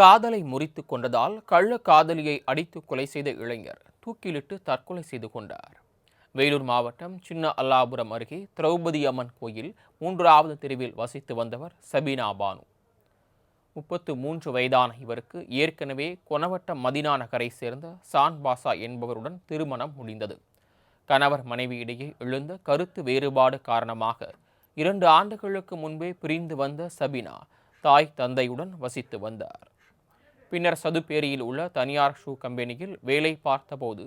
காதலை முறித்து கொண்டதால் கள்ள காதலியை அடித்து கொலை செய்த இளைஞர் தூக்கிலிட்டு தற்கொலை செய்து கொண்டார். வேலூர் மாவட்டம் சின்ன அல்லாபுரம் அருகே திரௌபதி அம்மன் கோயில் மூன்றாவது தெருவில் வசித்து வந்தவர் சபீனா பானு. முப்பத்து மூன்று வயதான இவருக்கு ஏற்கனவே கொனவட்டம் மதினா நகரை சேர்ந்த சான் பாசா என்பவருடன் திருமணம் முடிந்தது. கணவர் மனைவி இடையே எழுந்த கருத்து வேறுபாடு காரணமாக இரண்டு ஆண்டுகளுக்கு முன்பே பிரிந்து வந்த சபினா தாய் தந்தையுடன் வசித்து வந்தார். பின்னர் சதுப்பேரியில் உள்ள தனியார் ஷூ கம்பெனியில் வேலை பார்த்தபோது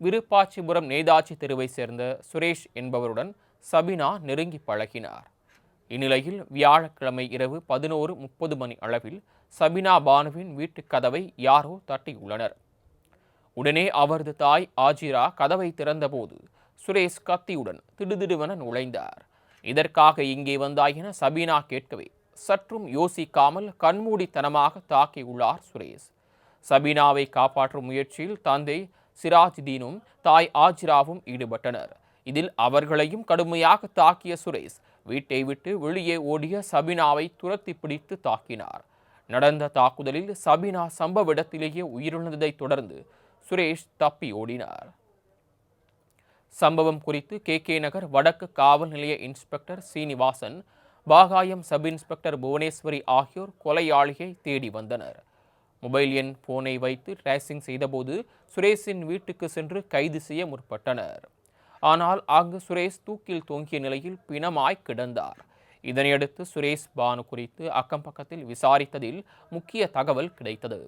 விருப்பாச்சிபுரம் நேதாஜி தெருவை சேர்ந்த சுரேஷ் என்பவருடன் சபினா நெருங்கி பழகினார். இந்நிலையில் வியாழக்கிழமை இரவு பதினோரு முப்பது மணி அளவில் சபினா பானுவின் வீட்டுக் கதவை யாரோ தட்டியுள்ளனர். உடனே அவரது தாய் ஆஜிரா கதவை திறந்தபோது சுரேஷ் கத்தியுடன் திடுதிடுவென நுழைந்தார். இதற்காக இங்கே வந்தாய் என சபீனா கேட்கவே சற்றும் யோசிக்காமல் கண்மூடித்தனமாக தாக்கியுள்ளார் சுரேஷ். சபீனாவை காப்பாற்றும் முயற்சியில் தந்தை சிராஜ்தீனும் தாய் ஆஜிராவும் ஈடுபட்டனர். இதில் அவர்களையும் கடுமையாக தாக்கிய சுரேஷ் வீட்டை விட்டு வெளியே ஓடிய சபினாவை துரத்தி பிடித்து தாக்கினார். நடந்த தாக்குதலில் சபினா சம்பவ இடத்திலேயே உயிரிழந்ததைத் தொடர்ந்து சுரேஷ் தப்பி ஓடினார். சம்பவம் குறித்து கே கே நகர் வடக்கு காவல் நிலைய inspector Srinivasan Bagayam sub inspector Bhuvaneswari ஆகியோர் கொலையாளியை தேடி வந்தனர். மொபைல் எண் போனை வைத்து ட்ரேசிங் செய்தபோது சுரேஷின் வீட்டுக்கு சென்று கைது செய்ய முற்பட்டனர். ஆனால் அங்கு சுரேஷ் தூக்கில் தொங்கிய நிலையில் பிணமாய் கிடந்தார். இதனையடுத்து சுரேஷ் பானு குறித்து அக்கம் பக்கத்தில் விசாரித்ததில் முக்கிய தகவல் கிடைத்தது.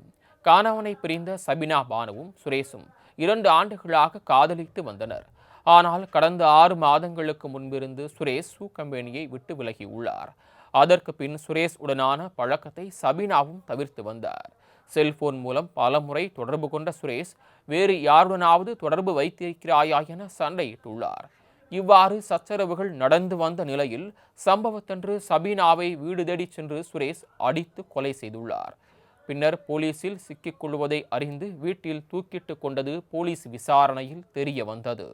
காணவனை பிரிந்த சபினா பானுவும் சுரேஷும் இரண்டு ஆண்டுகளாக காதலித்து வந்தனர். ஆனால் கடந்த ஆறு மாதங்களுக்கு முன்பிருந்து சுரேஷ் சூ கம்பெனியை விட்டு விலகியுள்ளார் அதற்கு பின் சுரேஷ் உடனான பழக்கத்தை சபினாவும் தவிர்த்து வந்தார். செல்போன் மூலம் பலமுறை தொடர்பு கொண்ட சுரேஷ் வேறு யாருடனாவது தொடர்பு வைத்திருக்கிறாயா என சண்டையிட்டுள்ளார். இவ்வாறு சச்சரவுகள் நடந்து வந்த நிலையில் சம்பவத்தன்று சபீனாவை வீடு தேடிச் சென்று சுரேஷ் அடித்து கொலை செய்துள்ளார். பின்னர் போலீசில் சிக்கிக் கொள்வதை அறிந்து வீட்டில் தூக்கிட்டு கொண்டது போலீஸ் விசாரணையில் தெரிய வந்தது.